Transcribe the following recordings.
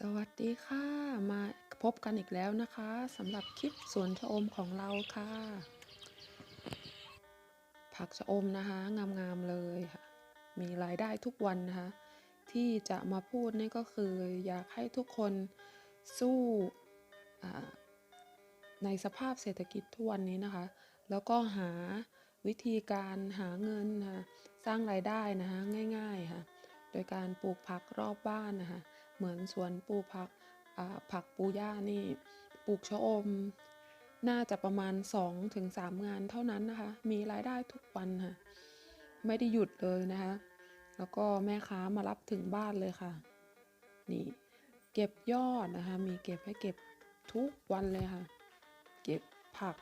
สวัสดีค่ะ มาพบกันอีกแล้วนะคะสำหรับคลิปสวนชะอมของเราค่ะ ผักชะอมนะคะ งามๆเลยค่ะ มีรายได้ทุกวันนะคะ ที่จะมาพูดนี่ก็คือ อยากให้ทุกคนสู้ในสภาพเศรษฐกิจทุกวันนี้นะคะ แล้วก็หาวิธีการหาเงินนะคะสร้างรายได้นะคะง่ายๆค่ะ โดยการปลูกผักรอบบ้านนะคะ เหมือนสวนปลูกผักผักปูย่านี่ปลูกชะอม น่าจะประมาณ 2-3งงานเท่านั้นนะคะ มีรายได้ทุกวันค่ะ ไม่ได้หยุดเลยนะคะ แล้วก็แม่ค้ามารับถึงบ้านเลยค่ะ นี่เก็บยอดนะคะ มีเก็บให้เก็บทุกวันเลยค่ะ เก็บผัก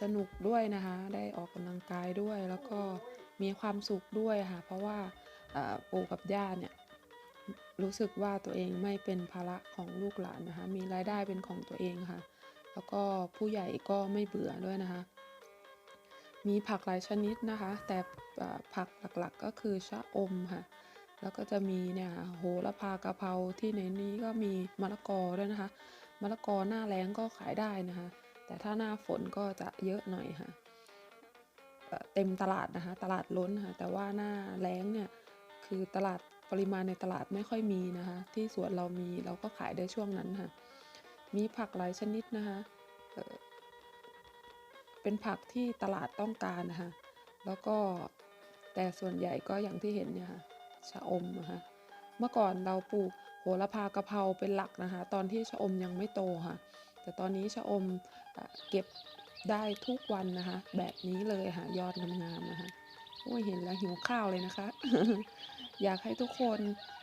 สนุกด้วยนะคะ ได้ออกกำลังกายด้วย แล้วก็มีความสุขด้วยค่ะ เพราะว่าปู่กับย่าเนี่ย รู้สึกว่าตัวเองไม่เป็นภาระของลูกหลานนะคะ มีรายได้เป็นของตัวเองค่ะ แล้วก็ผู้ใหญ่ก็ไม่เบื่อด้วยนะคะ มีผักหลายชนิดนะคะ แต่ผักหลักๆก็คือชะอมค่ะ แล้วก็จะมีเนี่ยค่ะโหระพากะเพราที่ในนี้ก็มีมะละกอด้วยนะคะ มะละกอหน้าแล้งก็ขายได้นะคะ แต่ถ้าหน้าฝนก็จะเยอะหน่อยค่ะ เต็มตลาดนะคะ ตลาดล้นค่ะ แต่ว่าหน้าแล้งเนี่ยคือตลาด ริมาณในตลาดไม่ค่อยมีนะคะ ที่สวนเรามีเราก็ขายได้ช่วงนั้นค่ะ มีผักหลายชนิดนะคะเป็นผักที่ตลาดต้องการนะคะ แล้วก็แต่ส่วนใหญ่ก็อย่างที่เห็นเนี่ยค่ะชะอมนะคะเมื่อก่อนเราปลูกโหระพากะเพราเป็นหลักนะคะ ตอนที่ชะอมยังไม่โตค่ะ แต่ตอนนี้ชะอมเอ่อเก็บได้ทุกวันนะคะ แบบนี้เลยค่ะยอดงามๆนะคะโอ้ยเห็นแล้วหิวข้าวเลยนะคะ อยากให้ทุกคน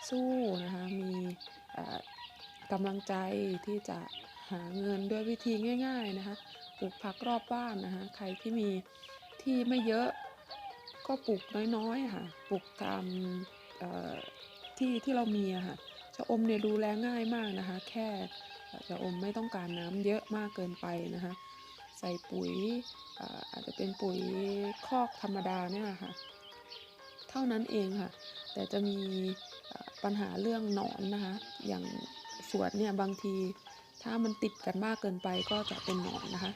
สู้นะคะมีกำลังใจที่จะหาเงินด้วยวิธีง่าย ๆนะคะปลูกผักรอบบ้านนะคะใครที่มีที่ไม่เยอะก็ปลูกน้อยๆค่ะปลูกตามที่ที่เรามีค่ะชะอมเนี่ยดูแลง่ายมากนะคะ แค่ชะอมไม่ต้องการน้ำเยอะมากเกินไปนะคะใส่ปุ๋ยอาจจะเป็นปุ๋ยคอกธรรมดาเนี่ยค่ะ เท่านั้นเองค่ะ แต่จะมีปัญหาเรื่องหนอนนะคะ อย่างสวนเนี่ยบางที ถ้ามันติดกันมากเกินไปก็จะเป็นหนอนนะคะ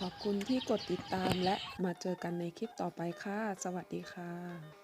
ขอบคุณที่กดติดตามและมาเจอกันในคลิปต่อไปค่ะ สวัสดีค่ะ